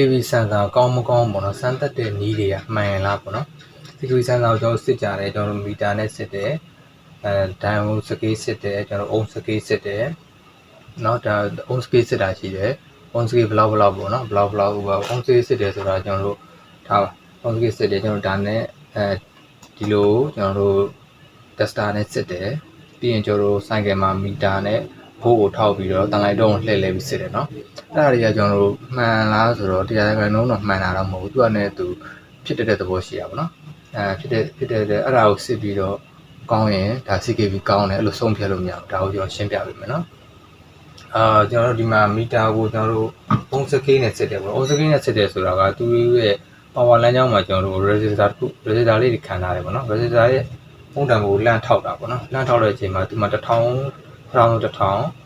TV စံစာကောင်းမကောင်းပေါ့နော်စမ်းသက်တဲ့နီးတွေကမှန်ရင်လားပေါ့နော် TV စံစာကိုကျွန်တော်စစ်ကြတယ်ကျွန်တော်မီတာနဲ့စစ်တယ်အဲဒိုင်ယိုစကေးစစ်တယ်ကျွန်တော်အုံစကေးစစ်တယ်နော်ဒါအုံစကေးစစ်တာရှိတယ်အုံစကေးဘလောက်ဘလောက်ပေါ့နော်ဘလောက်ဘလောက်ပေါ့အုံစကေးစစ်တယ်ဆိုတာကျွန်တော်တို့ထားပါအုံစကေးစစ်တယ်ကျွန်တော်ဒါနဲ့အဲဒီလိုကျွန်တော်တို့ tester နဲ့စစ်တယ်ပြီးရင်ကျွန်တော်တို့ဆိုင်ကယ်မှာမီတာနဲ့ ဘိုးကိုထောက်ပြီးတော့တန်လိုက်တော့လှည့်လဲပြီးစစ်တယ်နော်အဲ့ဒါတွေကကျွန်တော်တို့မှန်လားဆိုတော့တရားခိုင်နှုန်းတော့မှန်တာတော့မဟုတ်ဘူးသူကလည်းသူဖြစ်တဲ့သဘောရှိတာပေါ့နော်အဲဖြစ်တဲ့ဖြစ်တဲ့အဲ့ဒါကိုစစ်ပြီးတော့ကောင်းရင်ဒါ CKB ကောင်းတယ်အဲ့လိုဆုံးဖြတ်လို့မရဘူးဒါကိုကျွန်တော်ရှင်းပြပေးမယ်နော်အာကျွန်တော်တို့ဒီမှာမီတာကိုကျွန်တော်တို့ပုံစကေးနဲ့စစ်တယ်ပေါ့ပုံစကေးနဲ့စစ်တယ်ဆိုတာကသူရဲ့ power လမ်းကြောင်းမှာကျွန်တော်တို့ resistor တစ်ခု resistor လေးတွေခံထားတယ်ပေါ့နော် resistor ရဲ့ပုံတံကိုလန့်ထောက်တာပေါ့နော်လန့်ထောက်တဲ့အချိန်မှာဒီမှာ1000 1000 1000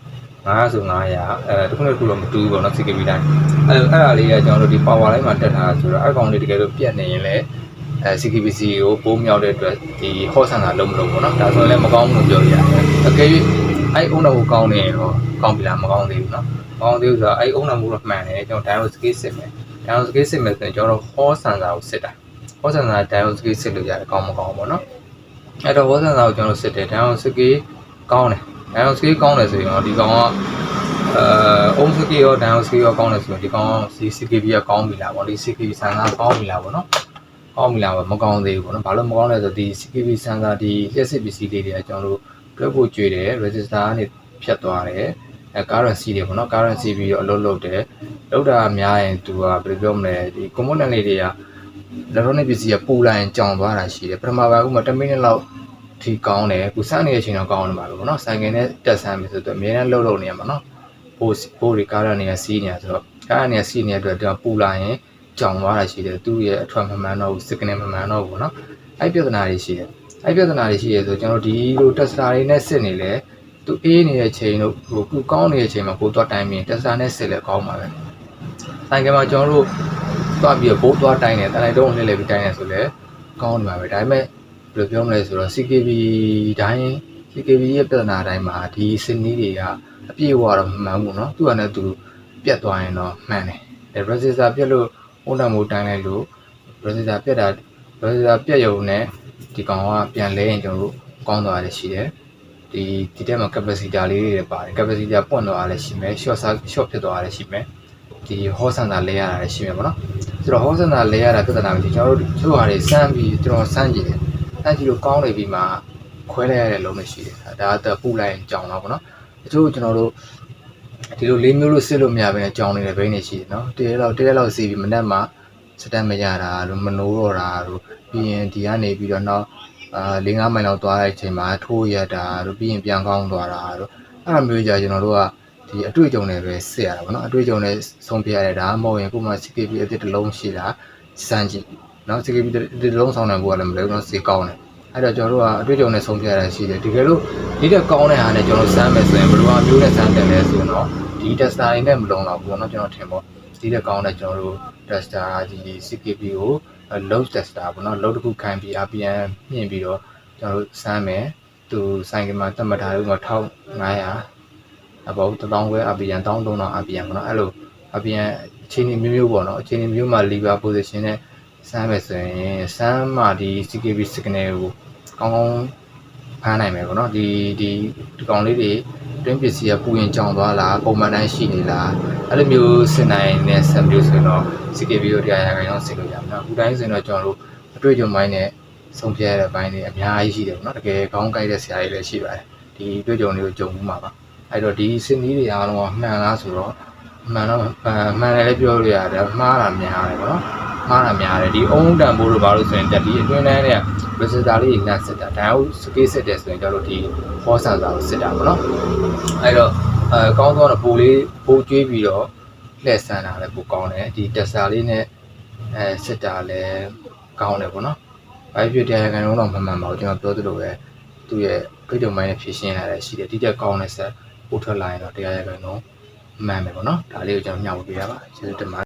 900ဆို900အဲတခုနဲ့တခုတော့မတူဘူးပေါ့နော် CKB တိုင်းအဲအဲ့ဒါလေးကကျွန်တော်တို့ဒီ power line မှာတက်ထားဆိုတော့အဲ့ကောင်လေးတကယ်လို့ပြတ်နေရင်လည်းအဲ CKBC ကိုပိုးမြောက်တဲ့အတွက်ဒီ hot sensor လုံးမလုံးပေါ့နော်ဒါဆိုရင်လည်းမကောင်းဘူးလို့ပြောရတယ်အကယ်၍အဲ့အုံတော့ကိုကောင်းနေရင်တော့ကောင်းပြီလားမကောင်းသေးဘူးနော်မကောင်းသေးဘူးဆိုတော့အဲ့အုံတော့မှုတော့မှန်တယ်ကျွန်တော် diode scale စစ်မယ် diode scale စစ်မယ်ဆိုရင်ကျွန်တော် hot sensor ကိုစစ်တာ hot sensor diode scale စစ်လို့ရတယ်ကောင်းမကောင်းပေါ့နော်အဲ့တော့ hot sensor ကိုကျွန်တော်စစ်တယ် diode scale ကောင်းတယ် diode scale ကောင်းတယ်ဆိုရင်တော့ဒီကောင်ကအဲအုံးစကေရောဒန်စကေရောကောင်းတယ်ဆိုရင်ဒီကောင်စီ CKB ကကောင်းပြီလားဗောဒီ CKB ဆန်ကကောင်းပြီလားဗောနော်ကောင်းပြီလားဗောမကောင်းသေးဘူးဗောနော်ဘာလို့မကောင်းလဲဆိုတော့ဒီ CKB ဆန်ကဒီလျှက်စစ်ပစ္စည်းလေးတွေကကျွန်တော်တို့တွဲဖို့ကြွေတယ် register ကနေဖြတ်သွားတယ်အဲ currency တွေဗောနော် currency ပြီးတော့အလုပ်လုပ်တယ်လုပ်တာများရင်သူကဘယ်လိုပြောမလဲဒီ component လေးတွေက electronic ပစ္စည်းကပူလာရင်ကြောင်သွားတာရှိတယ်ပထမပိုင်းကမှ10မိနစ်လောက် ထိကောင်းတယ်ခုစမ်းနေတဲ့အချိန်တော့ကောင်းနေပါလို့ဗောနော်ဆိုင်ကယ်နဲ့တက်ဆန်းပြီဆိုတော့အများနဲ့လှုပ်လှုပ်နေရမှာနော်ဘိုးဘိုးတွေကားရနေရစီးနေရဆိုတော့ကားရနေရစီးနေတဲ့အတွက်သူကပူလာရင်ကြောင်သွားတာရှိတယ်သူ့ရဲ့အထွက်မမှန်တော့ဘူးစကနေမမှန်တော့ဘူးဗောနော်အဲ့ပြဿနာတွေရှိတယ်အဲ့ပြဿနာတွေရှိရဆိုကျွန်တော်ဒီလိုတက်စတာတွေနဲ့စစ်နေလဲသူအေးနေတဲ့ချိန်တို့ဟိုကူကောင်းနေတဲ့ချိန်မှာကိုသွားတိုင်းပြီးတက်စတာနဲ့စစ်လဲကောင်းပါပဲဆိုင်ကယ်မှာကျွန်တော်တို့သွားပြီးတော့ဘိုးသွားတိုင်းတယ်တန်လိုက်တော့လှည့်လှည့်ပြီးတိုင်းတယ်ဆိုလဲကောင်းနေပါပဲဒါပေမဲ့ ဘယ်လိုပြောမလဲဆိုတော့ CKB တိုင်း CKB ရဲ့ပြဿနာတိုင်းမှာဒီစင်နီးတွေကအပြည့်အဝတော့မမှန်ဘူးเนาะသူကလည်းသူပြတ်သွားရင်တော့မှန်တယ်အဲ resistor ပြတ်လို့ဟိုတံမိုးတိုင်းလိုက်လို့ resistor ပြတ်တာ resistor ပြတ်ရုံနဲ့ဒီကောင်ကပြန်လဲရင်ကျွန်တော်တို့ကောင်းသွားတယ်ရှိတယ်ဒီဒီတက်မှာ capacitor လေးတွေပါတယ် capacitor ပွင့်သွားတာလည်းရှိမယ် short short ဖြစ်သွားတာလည်းရှိမယ်ဒီ hot sensor လဲရတာလည်းရှိမယ်ပေါ့နော်ဆိုတော့ hot sensor လဲရတာပြဿနာမရှိကျွန်တော်တို့ချို့ဟာတွေစမ်းပြီးကျွန်တော်စမ်းကြည့်တယ် အဲ့ဒီလိုကောင်းနေပြီမှခွဲလိုက်ရတဲ့လုံးမရှိတယ်ဒါကပူလိုက်ရင်ကြောင်တော့ဗောနော်တချို့ကျွန်တော်တို့ဒီလိုလေးမျိုးလို့စစ်လို့မရဘဲနဲ့ကြောင်နေတဲ့ဘိန်းတွေရှိတယ်နော်တရက်လောက်တရက်လောက်စီပြီးမနက်မှစတက်မရတာလို့မနိုးတော့တာလို့ပြီးရင်ဒီကနေပြီးတော့နောက်အာ၄၅မိုင်လောက်သွားတဲ့အချိန်မှာထိုးရတာတို့ပြီးရင်ပြန်ကောင်းသွားတာတို့အဲ့လိုမျိုးကြာကျွန်တော်တို့ကဒီအတွေ့အကြုံတွေပဲစစ်ရတာဗောနော်အတွေ့အကြုံနဲ့ဆုံးဖြတ်ရတယ်ဒါမှမဟုတ်ရင်ကိုယ်မှ CKP အစ်တစ်တစ်လုံးရှိတာစမ်းကြည့် နော် CKP တစ်လုံးဆောင်နိုင်ဖို့ကလည်းမလွယ်ဘူးနော်စေကောင်းတယ်အဲ့တော့ကျွန်တော်တို့ကအတွေ့အကြုံနဲ့ဆုံးဖြတ်ရတာရှိတယ်တကယ်လို့ဒီတက်ကောင်းတဲ့ဟာနဲ့ကျွန်တော်စမ်းမယ်ဆိုရင်ဘယ်လိုအမျိုးနဲ့စမ်းတယ်လဲဆိုရင်တော့ဒီ tester တွေနဲ့မလုံတော့ဘူးเนาะကျွန်တော်ထင်ပေါ့ဒီတက်ကောင်းတဲ့ကျွန်တော်တို့ tester ဒီ CKP ကို load tester ပေါ့เนาะ load တစ်ခုခံပြီး RPM မြင့်ပြီးတော့ကျွန်တော်တို့စမ်းမယ်သူဆိုင်ကမှာတတ်မှတ်ထားလို့1500အပေါ့1000ခွဲ RPM 1300 RPM ပေါ့เนาะအဲ့လို RPM အခြေအနေမျိုးမျိုးပေါ့เนาะအခြေအနေမျိုးမှာ lever position နဲ့ စမ်းမယ်ဆိုရင်စမ်းမှဒီ CKB signal ကိုကောင်းကောင်းဖမ်းနိုင်မယ်ပေါ့နော်ဒီဒီဒီကောင်လေးတွေတွင်းပစ္စည်းကပူရင်ကြောင်သွားလားပုံမှန်တိုင်းရှိနေလားအဲ့လိုမျိုးစင်နိုင်တဲ့ဆက်မျိုးဆိုရင်တော့ CKB ကိုတရားရခိုင်အောင်စစ်လို့ရမယ်နော်အခုတိုင်းဆိုရင်တော့ကျွန်တော်တို့အတွေ့အကြုံပိုင်းနဲ့ဆုံးဖြတ်ရတဲ့ဘိုင်းတွေအများကြီးရှိတယ်ပေါ့နော်တကယ်ကောင်းကြိုက်တဲ့ဆရာကြီးလည်းရှိပါတယ်ဒီအတွေ့အကြုံတွေကိုကြုံမှုမှာပါအဲ့တော့ဒီစင်နီးတွေအားလုံးကမှန်လားဆိုတော့မှန်တော့မှန်တယ်လည်းပြောလို့ရတယ်မှားတာများတယ်ပေါ့နော် မှားတာများတယ်ဒီအုံးတန်ဖိုးတို့ဘာလို့ဆိုရင်တက်ဒီအတွင်းတန်းတွေက resistor လေးတွေနဲ့စစ်တာဒါဟုတ် scale စစ်တယ်ဆိုရင်ကျတော့ဒီ hot sensor ကိုစစ်တာပေါ့နော်အဲ့တော့အဲကောင်းသောတော့ပိုလေးပိုကျွေးပြီးတော့လှည့်ဆန်တာလည်းပိုကောင်းတယ်ဒီ tester လေးနဲ့အဲစစ်တာလည်းကောင်းတယ်ပေါ့နော်ဘာဖြစ်တရားခံတော့မမှန်ပါဘူးကျွန်တော်ပြောသလိုပဲသူ့ရဲ့တွေ့ကြုံမိုင်းနဲ့ဖြည့်ရှင်းရတာရှိတယ်ဒီတက်ကောင်းတဲ့ဆက်ပို့ထွက်လာရင်တော့တရားရခံတော့မှန်မယ်ပေါ့နော်ဒါလေးကိုကျွန်တော်ညှောက်ပေးရပါကျေးဇူးတင်ပါတယ်